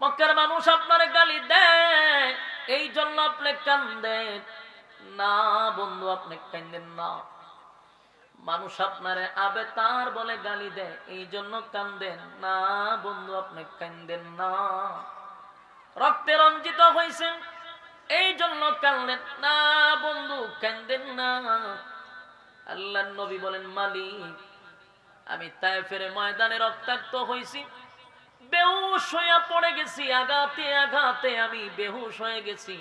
মক্কার মানুষ আপনার গালি দেয়, এই জন্য আপনি কান্দেন। না বন্ধু, আপনি কান্দেন না। মানুষ আপনারে আবে তার বলে গালি দেয়, এই জন্য কান্দেন। না বন্ধু, আপনি কান্দেন না। রক্তে রঞ্জিত হয়েছেন, এই জন্য কান্দেন। না বন্ধু, কান্দেন না। আল্লাহ নবী বলেন, মালিক, আমি তাই ফেরে ময়দানে রক্তাক্ত হয়েছি। বেহুশ হইয়া পড়ে গেছি, আঘাতে আঘাতে আমি বেহুশ হয়ে গেছি।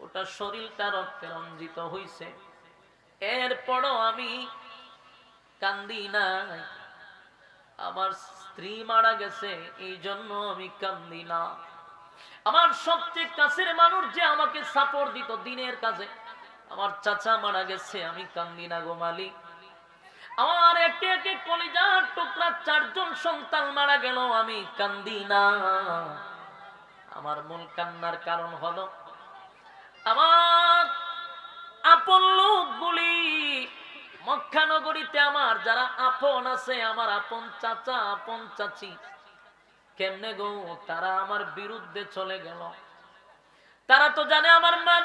ওটা শরীরটা রক্তে রঞ্জিত হইছে। এরপরও আমি কান্দি নাই। আমার স্ত্রী মারা গেছে এই জন্য আমি কান্দি না। আমার সবচেয়ে কাছের মানুষ যে আমাকে সাপোর্ট দিত দিনের কাজে, আমার চাচা মারা গেছে, আমি কান্দি না গো মালিক। আমার একে একে কলিজার টুকরা চারজন সন্তান মারা গেল, আমি কান্দি না। আমার মূল কান্নার কারণ হলো, আমার আপন লোকগুলি মক্কানগরীতে আমার যারা আপন আছে, আমার আপন চাচা, আপন চাচি, কেমনে গো তারা আমার বিরুদ্ধে চলে গেল? তারা তো জানে আমার মা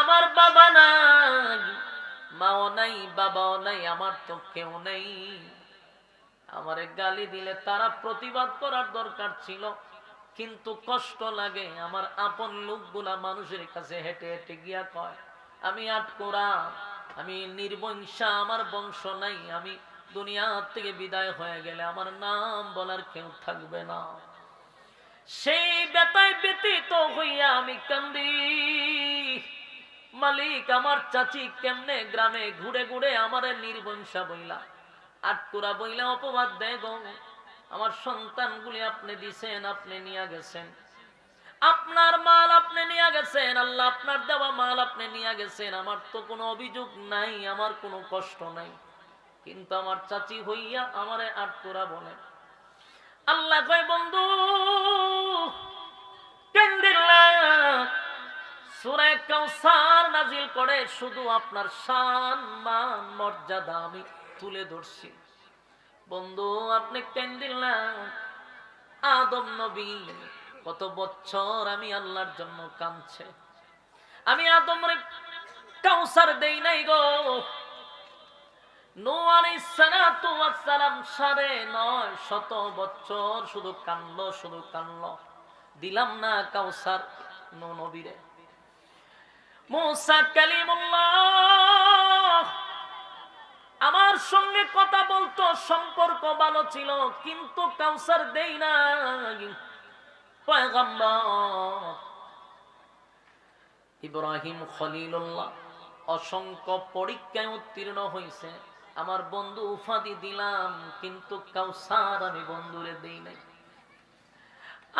আমার বাবা নাই। মাও নাই, বাবাও নাই, আমার তো কেউ নেই। আমারে গালি দিলে তারা প্রতিবাদ করার দরকার ছিল, কিন্তু কষ্ট লাগে। আমার আপন লোকগুলা মানুষের কাছে হেঁটে হেঁটে গিয়া কয়, আমি আটকোরা, আমি নির্বংশা, আমার বংশ নাই, আমি দুনিয়া থেকে বিদায় হয়ে গেলে আমার নাম বলার কেউ থাকবে না। সেই বেতায় ব্যতীত হইয়া আমি কান্দি। মালিক, আমার চাচি কেমনে গ্রামে ঘুরে ঘুরে আমার নির্বংশা বইলা, আটকুরা বইলা অপবাদ দেয় আমার সন্তানগুলি আপনি দিছেন, আপনি নিয়ে গেছেন। আপনার মাল আপনি নিয়ে গেছেন, আল্লাহ আপনার দেওয়া মাল আপনি নিয়ে গেছেন। আমার তো কোনো অভিযোগ নাই, আমার কোনো কষ্ট নাই। কিন্তু আমার চাচি হইয়া আমারে আটকুরা বলে। আল্লাহ কয়, বন্ধু কাউসার নাজিল করে, শুধু আপনার শান, মান, মর্যাদা আমি তুলে ধরছি। বন্ধু, আপনি কেন্দিল না। আদম নবী, কত বছর আমি আল্লাহর জন্য কাঁদছে। আমি আদম কাউসার দেই নাই গো। সাড়ে নয় শত বছর শুধু কানলো শুধু কানলো। দিলাম না কাউসার নো নবীরে। আমার সঙ্গে কথা বলতো, সম্পর্ক ভালো ছিল, কিন্তু কাউসার দেই না ইব্রাহিম খলিলুল্লাহ, অসংখ্য পরীক্ষায় উত্তীর্ণ হয়েছে আমার বন্ধু উফাদি দিলাম, কিন্তু কাউসার আমি বন্ধুরে দেই নাই।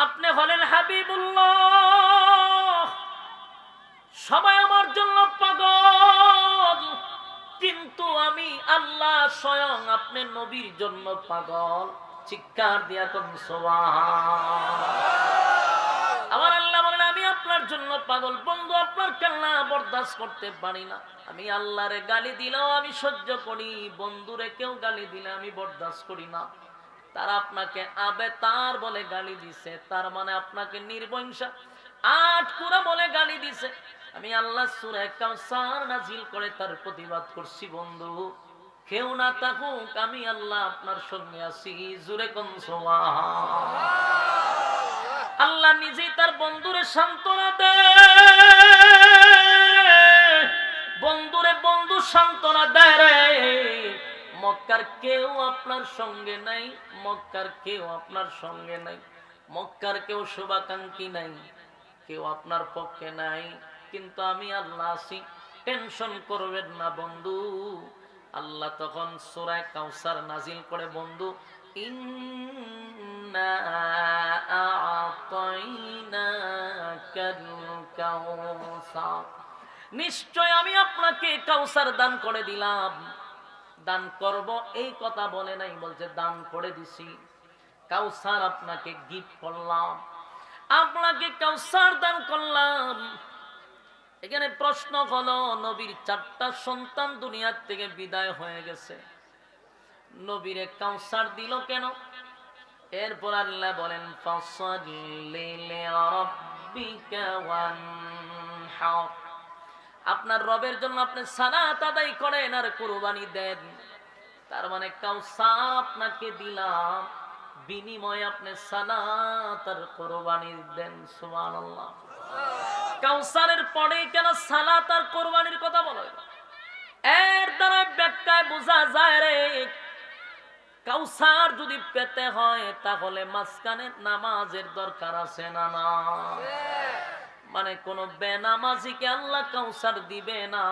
আপনি হলেন স্বয়ং আপনি নবীর জন্য পাগল, চিৎকার দিয়া কোন আমার আল্লাহ বলেন, আমি আপনার জন্য পাগল, বন্ধু, আপনার কান্না বরদাস্ত করতে পারি না। আমি আল্লাহরে গালি দিলেও আমি সহ্য করি, বন্ধুরে কেউ গালি দিলে আমি বরদাস্ত করি না। তারা আপনাকে আবে তার বলে গালি দিছে, তার মানে আপনাকে নির্বংশা। আট কুড়া বলে গালি দিছে। আমি আল্লাহ সুরে কাউসার নাজিল করে তার প্রতিবাদ করছি, বন্ধু। কেউ না থাকুক, আমি আল্লাহ আপনার সঙ্গে আছি। জুরে কম আল্লাহ নিজেই তার বন্ধুরে সান্ত্বনা দেয় বন্ধুরে বন্ধু সান্ত্বনা দেয় রে। মক্কার কেউ আপনার সঙ্গে নাই, মক্কার কেউ আপনার সঙ্গে নাই, মক্কার কেউ শুভাকাঙ্ক্ষী নাই, কেউ আপনার পক্ষে নাই। কিন্তু আমি আল্লাহ আছি, টেনশন করবেন না বন্ধু। আল্লাহ তখন সুরায় কাউসার নাজিল করে, বন্ধু নিশ্চয় আমি আপনাকে কাউসার দান করে দিলাম। দান করব, এই কথা বলে নাই, বলছে, দান করে দিছি। কাউসার আপনাকে গিফট করলাম। আপনাকে কাউসার দান করলাম। এখানে প্রশ্ন হলো, নবীর চারটা সন্তান দুনিয়ার থেকে বিদায় হয়ে গেছে। নবীরে কাউসার দিল কেন? এরপর আল্লাহ বলেন। আপনার রবের জন্য আপনি সালাত আদায় করেন আর কোরবানি দেন। তার মানে কাউসার আপনাকে দিলাম, বিনিময়ে আপনি সালাত আর কোরবানি দেন, সুবহানাল্লাহ। কাউসারের পরে কেন সালাত আর কোরবানির কথা বলে? এর দ্বারা ব্যাখ্যায় বোঝা যায় রে, কাউসার যদি পেতে হয়, তাহলে মাঝখানে নামাজের দরকার আছে না না? মানে কোন বেনামাজিকে আল্লাহ কাউসার দিবে না।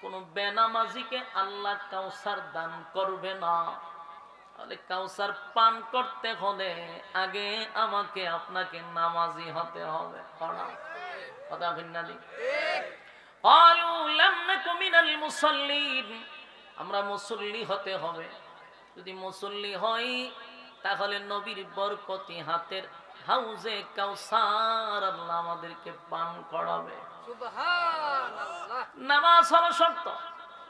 কোন বেনামাজিকে আল্লাহ কাউসার দান করবে না। তাহলে কাউসার পান করতে হলে আগে আমাকে আপনাকে নামাজি হতে হবে। আমরা মুসল্লি হতে হবে। যদি মুসল্লি হই তাহলে নবীর বরকতি হাতের হাউজে কাউসার আল্লাহ আমাদেরকে পান করাবে। নামাজ হলো শর্ত।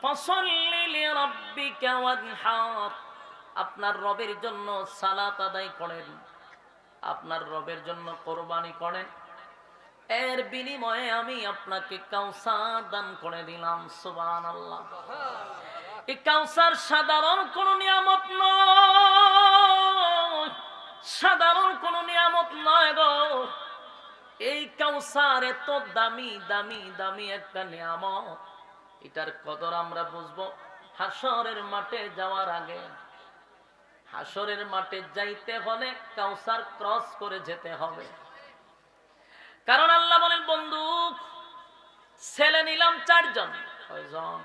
ফসল্লি রব্বিকা ওয়ানহার। আপনার রবের জন্য সালাত আদায় করেন, আপনার রবের জন্য কোরবানি করেন। এর বিনিময়ে আমি আপনাকে কাউসার দান করে দিলাম, সুবহানাল্লাহ। এই কাউসার সাধারণ কোন নিয়ামত নয়। সাধারণ কোন নিয়ামত নয় গো। এই কাউসার এত দামি দামি দামি একটা নিয়ামত। এটার কদর আমরা বুঝব। হাসরের মাঠে যাওয়ার আগে হাসরের মাঠে যাইতে হলে কাউসার ক্রস করে যেতে হবে। কারণ আল্লাহ বলেন বন্ধু ছেলে নিলাম চারজন। কয়জন?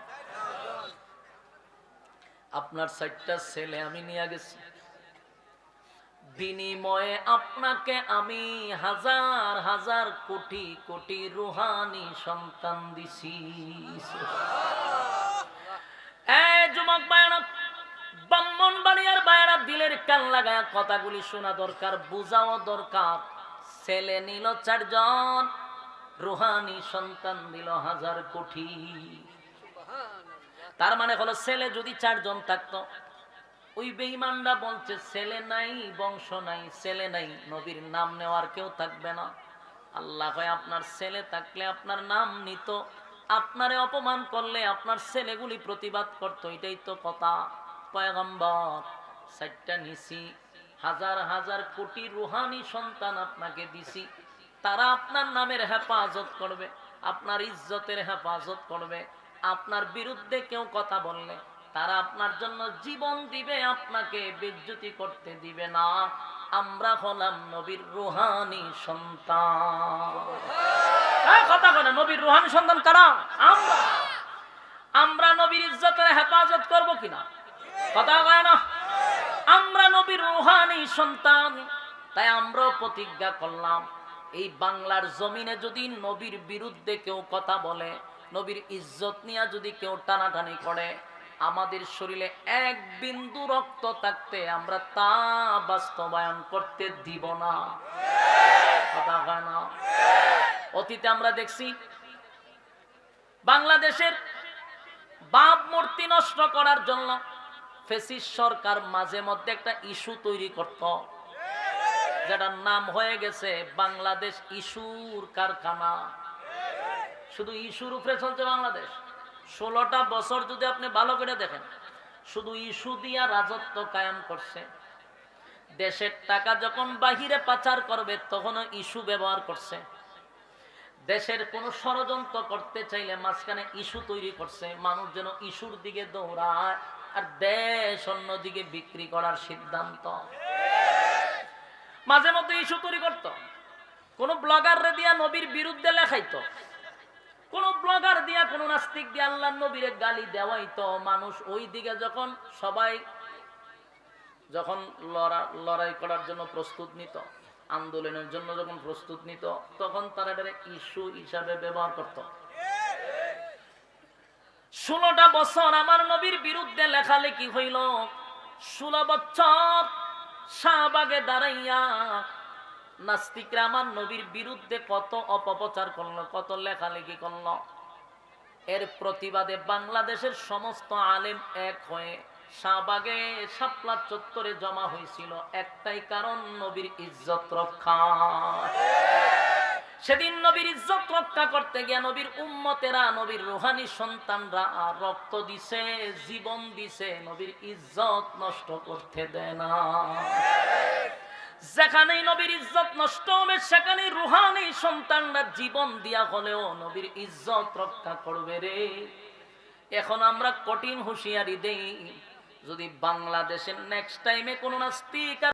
আপনার চারটা ছেলে আমি নিয়ে গেছি। বিনিময়ে আপনাকে আমি হাজার হাজার কোটি কোটি রুহানি সন্তান দিছি। ব্রাহ্মণ বাড়িয়ার কান লাগায় কথাগুলি শোনা দরকার বুঝাও দরকার। ছেলে নিল চারজন রুহানি সন্তান দিল হাজার কোটি। তার মানে হলো ছেলে যদি চারজন থাকতো ওই বেঈমানরা বলছে ছেলে নাই বংশ নাই ছেলে নাই নবীর নাম নেওয়ার কেউ থাকবে না। আল্লাহ হয় আপনার ছেলে থাকলে আপনার নাম নিত আপনারে অপমান করলে আপনার ছেলেগুলি প্রতিবাদ করতো। এটাই তো কথা। পয়গম্বর চারটা নিছি, হাজার হাজার কোটি রুহানি সন্তান আপনাকে দিছি। তারা আপনার নামের হেফাজত করবে, আপনার ইজ্জতের হেফাজত করবে, আপনার বিরুদ্ধে কেউ কথা বললে তারা আপনার জন্য জীবন দিবে, আপনাকে বিদ্যুতি করতে দিবে না। আমরা হলাম নবীর রুহানি সন্তান। কথা বলে নবীর রুহানি সন্তান কারা? আমরা। আমরা নবীর ইজ্জতের হেফাজত করব কিনা? কথা কয় রুহানি সন্তান। তাই আমরাও প্রতিজ্ঞা করলাম, এই বাংলার জমিনে যদি নবীর বিরুদ্ধে কেউ কথা বলে, নবীর ইজ্জত নিয়ে যদি কেউ টানাটানি করে, আমাদের শরীরে এক বিন্দু রক্ত থাকতে আমরা তা বাস্তবায়ন করতে দিব না। কথা হয় না? অতীতে আমরা দেখছি, বাংলাদেশের বাপ মূর্তি নষ্ট করার জন্য ফেসিস সরকার মাঝে মধ্যে একটা ইস্যু তৈরি করত। যেটার নাম হয়ে গেছে বাংলাদেশ ইস্যুর কারখানা। শুধু ইস্যুর উপরে চলছে বাংলাদেশ। ষোলোটা বছর যদি আপনি ভালো করে দেখেন, শুধু ইস্যু দিয়া রাজত্ব কায়েম করছে। দেশের টাকা যখন বাহিরে পাচার করবে, তখনও ইস্যু ব্যবহার করছে। দেশের কোনো ষড়যন্ত্র করতে চাইলে মাঝখানে ইস্যু তৈরি করছে। মানুষ যেন ইস্যুর দিকে দৌড়ায়। আর দেশ অন্যদিকে বিক্রি করার সিদ্ধান্ত। মাঝে মধ্যে ইস্যু তৈরি করত। কোন ব্লগার দিয়া নবীর বিরুদ্ধে লেখাইতো। কোন ব্লগার দিয়া, কোন নাস্তিক দিয়া আল্লাহ নবীরে গালি দেওয়াই তো মানুষ ওই দিকে যখন, সবাই যখন লড়া- লড়াই করার জন্য প্রস্তুত নিত, আন্দোলনের জন্য যখন প্রস্তুত নিত, তখন তারা ইস্যু হিসাবে ব্যবহার করত। ষোলোটা বছর আমার নবীর বিরুদ্ধে লেখালেখি হইল। ষোলো বছর শাহবাগে দাঁড়াইয়া নাস্তিকরা আমার নবীর বিরুদ্ধে কত অপপ্রচার করল, কত লেখালেখি করল। এর প্রতিবাদে বাংলাদেশের সমস্ত আলেম এক হয়ে শাহবাগে শাপলা চত্বরে জমা হয়েছিল। একটাই কারণ, নবীর ইজ্জত রক্ষা। সেদিন নবীর ইজ্জত রক্ষা করতে গিয়ে নবীর উম্মতেরা, নবীর রোহানি সন্তানরা রক্ত দিছে, জীবন দিছে, নবীর ইজ্জত নষ্ট করতে দেয় না। যেখানেই নবীর ইজ্জত নষ্ট হবে, সেখানেই রুহানি সন্তানরা জীবন দিয়া হলেও নবীর ইজ্জত রক্ষা করবে রে। এখন আমরা কঠিন হুঁশিয়ারি দেই, যদি বাংলাদেশের নেক্সট টাইমে কোনো নাস্তিক আর